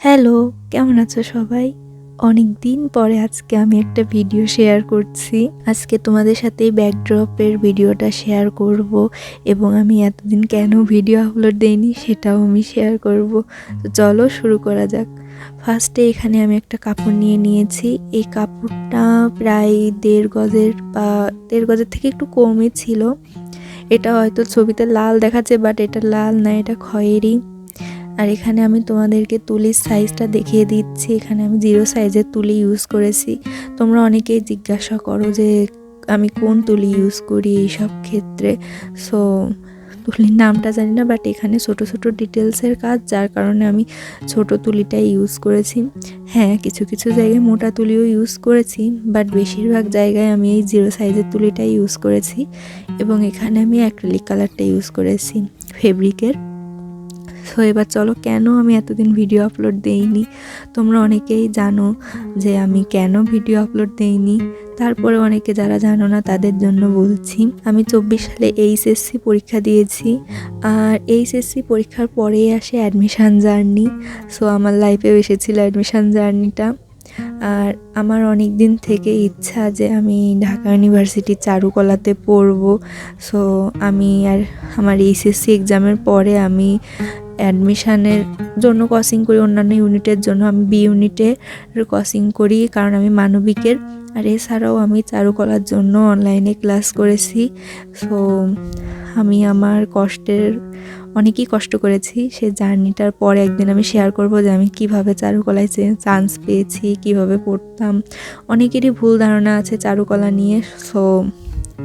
Hello, কেমন আছো সবাই? অনেক দিন পরে আজকে আমি একটা ভিডিও শেয়ার করছি। আজকে তোমাদের সাথে ব্যাকড্রপের ভিডিওটা শেয়ার করব এবং আমি এতদিন কেন ভিডিও আপলোড দেইনি সেটাও আমি শেয়ার করব। তো চলো শুরু করা যাক। ফার্স্টে এখানে আমি একটা কাপড় নিয়ে নিয়েছি। এই কাপড়টা প্রায় দেড় গজের বা দেড় গজের থেকে একটু কমই ছিল। এটা হয়তো ছবিতে লাল দেখাচ্ছে বাট এটা লাল না, এটা খয়েরি। আর এখানে আমি তোমাদেরকে তুলির সাইজটা দেখিয়ে দিচ্ছি। এখানে আমি জিরো সাইজের তুলি ইউজ করেছি। তোমরা অনেকেই জিজ্ঞাসা করো যে, আমি কোন তুলি ইউজ করি এইসব ক্ষেত্রে? সো তুলির নামটা জানি না বাট এখানে ছোট ছোট ডিটেলসের কাজ, যার কারণে আমি ছোট তুলিটাই ইউজ করেছি। হ্যাঁ কিছু কিছু জায়গায় মোটা তুলিও ইউজ করেছি বাট বেশিরভাগ জায়গায় আমি এই জিরো সাইজের তুলিটাই ইউজ করেছি। এবং এখানে আমি অ্যাক্রিলিক কালারটা ইউজ করেছি। ফেব্রিকের সো এবার চলো কেন আমি এতদিন ভিডিও আপলোড দেইনি? তোমরা অনেকেই জানো যে আমি কেন ভিডিও আপলোড দেইনি। তারপরে অনেকে যারা জানো না তাদের জন্য বলছি, আমি চব্বিশ সালে এইচএসসি পরীক্ষা দিয়েছি, আর এইচএসসি পরীক্ষার পরেই আসে অ্যাডমিশান জার্নি সো আমার লাইফেও এসেছিল অ্যাডমিশান জার্নিটা আর আমার অনেক দিন থেকে ইচ্ছা যে আমি ঢাকা ইউনিভার্সিটির চারুকলাতে পড়ব। সো আমি আর আমার এইচএসসি এক্সামের পরে আমি অ্যাডমিশানের জন্য কসিং করি, অন্যান্য ইউনিটের জন্য আমি বি ইউনিটে কসিং করি, কারণ আমি মানবিকের। আর এছাড়াও আমি চারুকলার জন্য অনলাইনে ক্লাস করেছি। সো আমি আমার কষ্টের অনেকই কষ্ট করেছি সে জার্নিটার পরে একদিন আমি শেয়ার করব যে আমি কীভাবে চারুকলায় চান্স পেয়েছি, কীভাবে পড়তাম। অনেকেরই ভুল ধারণা আছে চারুকলা নিয়ে সো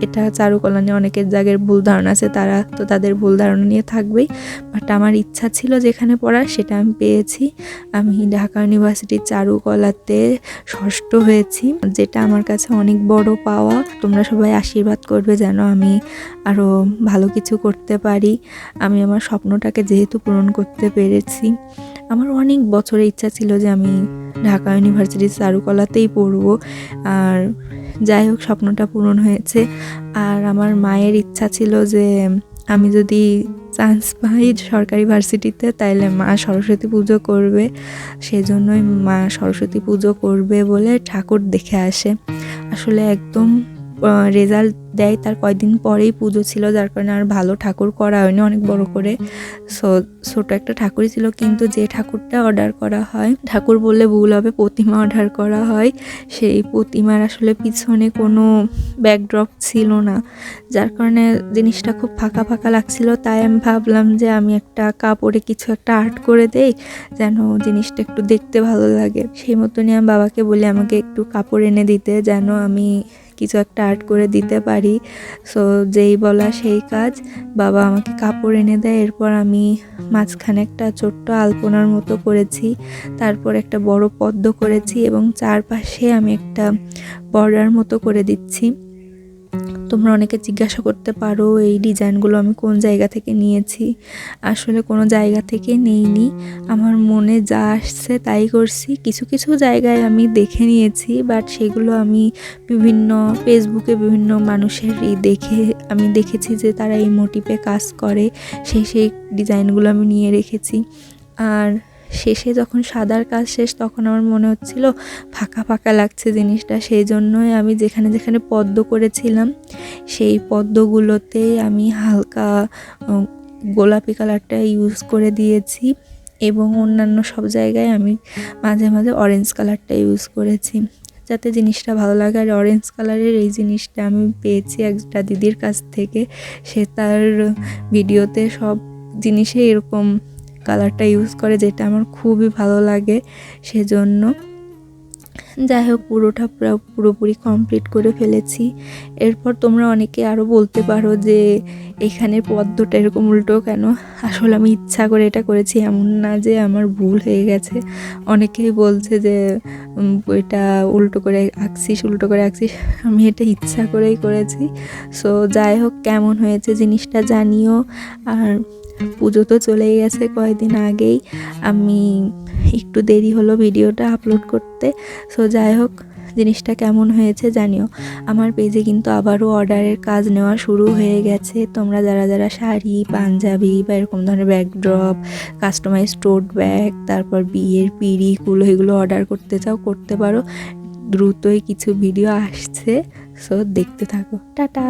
এটা চারুকলা নিয়ে অনেকের জায়গায় ভুল ধারণা আছে, তারা তো তাদের ভুল ধারণা নিয়ে থাকবেই। বাট আমার ইচ্ছা ছিল যেখানে পড়ার, সেটা আমি পেয়েছি। আমি ঢাকা ইউনিভার্সিটির চারুকলাতে ষষ্ঠ হয়েছি, যেটা আমার কাছে অনেক বড় পাওয়া। তোমরা সবাই আশীর্বাদ করবে যেন আমি আরও ভালো কিছু করতে পারি। আমি আমার স্বপ্নটাকে যেহেতু পূরণ করতে পেরেছি। আমার অনেক বছরের ইচ্ছা ছিল যে আমি ঢাকা ইউনিভার্সিটির চারুকলাতেই পড়ব। আর যাই হোক, স্বপ্নটা পূরণ হয়েছে। আর আমার মায়ের ইচ্ছা ছিল যে আমি যদি চান্স পাই সরকারি ভার্সিটিতে, তাইলে মা সরস্বতী পুজো করবে। সেজন্যই মা সরস্বতী পুজো করবে বলে ঠাকুর দেখে আসে। আসলে একদম রেজাল্ট দেয়, তার কয়দিন পরেই পুজো ছিল, যার কারণে আর ভালো ঠাকুর করা হয়নি অনেক বড় করে। সো, ছোট একটা ঠাকুরই ছিল, কিন্তু যে ঠাকুরটা অর্ডার করা হয়, ঠাকুর বললে ভুল হবে, প্রতিমা অর্ডার করা হয়। সেই প্রতিমার আসলে পিছনে কোনো ব্যাকড্রপ ছিল না, যার কারণে জিনিসটা খুব ফাঁকা ফাঁকা লাগছিল। তাই আমি ভাবলাম যে আমি একটা কাপড়ে কিছু একটা আর্ট করে দেই, যেন জিনিসটা একটু দেখতে ভালো লাগে। সেই মতনই আমি বাবাকে বলি, আমাকে একটু কাপড় এনে দিতে, যেন আমি কিছু একটা আর্ট করে দিতে পারি। সো যেই বলা সেই কাজ। বাবা আমাকে কাপড় এনে দেয়, এরপর আমি মাঝখানে একটা ছোট্ট আলপনার মতো করেছি। তারপর একটা বড় পদ্ম করেছি এবং চারপাশে আমি একটা বর্ডার মতো করে দিচ্ছি। তোমরা অনেকে জিজ্ঞাসা করতে পারো, এই ডিজাইনগুলো আমি কোন জায়গা থেকে নিয়েছি। আসলে কোনো জায়গা থেকে নেইনি। আমার মনে যা আসছে তাই করছি। কিছু কিছু জায়গায় আমি দেখে নিয়েছি বাট সেগুলো আমি বিভিন্ন ফেসবুকে বিভিন্ন মানুষের দেখে, আমি দেখেছি যে তারা এই মোটিভে কাজ করে। সেই সেই ডিজাইনগুলো আমি নিয়ে রেখেছি। আর শেষে যখন সাদার কাজ শেষ, তখন আমার মনে হচ্ছিল ফাঁকা ফাঁকা লাগছে জিনিসটা। সেই জন্যই আমি যেখানে যেখানে পদ্ম করেছিলাম, সেই পদ্মগুলোতে আমি হালকা গোলাপি কালারটা ইউজ করে দিয়েছি এবং অন্যান্য সব জায়গায় আমি মাঝে মাঝে অরেঞ্জ কালারটা ইউজ করেছি। যাতে জিনিসটা ভালো লাগে। আর অরেঞ্জ কালারের এই জিনিসটা আমি পেয়েছি একটা দিদির কাছ থেকে। সে তার ভিডিওতে সব জিনিসে এরকম কালারটা ইউজ করে যেটা আমার খুবই ভালো লাগে সেজন্য। যাই হোক, পুরোটা পুরো পুরোপুরি কমপ্লিট করে ফেলেছি। এরপর তোমরা অনেকে আরও বলতে পারো যে এখানে পদ্মটা এরকম উল্টো কেন? আসলে আমি ইচ্ছা করে এটা করেছি, এমন না যে আমার ভুল হয়ে গেছে। অনেকেই বলছে যে এটা উল্টো করে আঁকছিস, উল্টো করে আঁকছিস। আমি এটা ইচ্ছা করেই করেছি। সো যাই হোক, কেমন হয়েছে জিনিসটা জানিও। আর পুজো তো চলেই গেছে কয়েকদিন আগেই। আমি একটু দেরি হলো ভিডিওটা আপলোড করতে। সো যাই হোক, জিনিসটা কেমন হয়েছে জানিও। আমার পেজে কিন্তু আবারও অর্ডারের কাজ নেওয়া শুরু হয়ে গেছে। তোমরা যারা যারা শাড়ি, পাঞ্জাবি বা এরকম ধরনের ব্যাকড্রপ কাস্টমাইজ টোট ব্যাগ তারপর বিয়ের পিড়িগুলো এগুলো অর্ডার করতে চাও, করতে পারো। দ্রুতই কিছু ভিডিও আসছে। সো দেখতে থাকো। টাটা!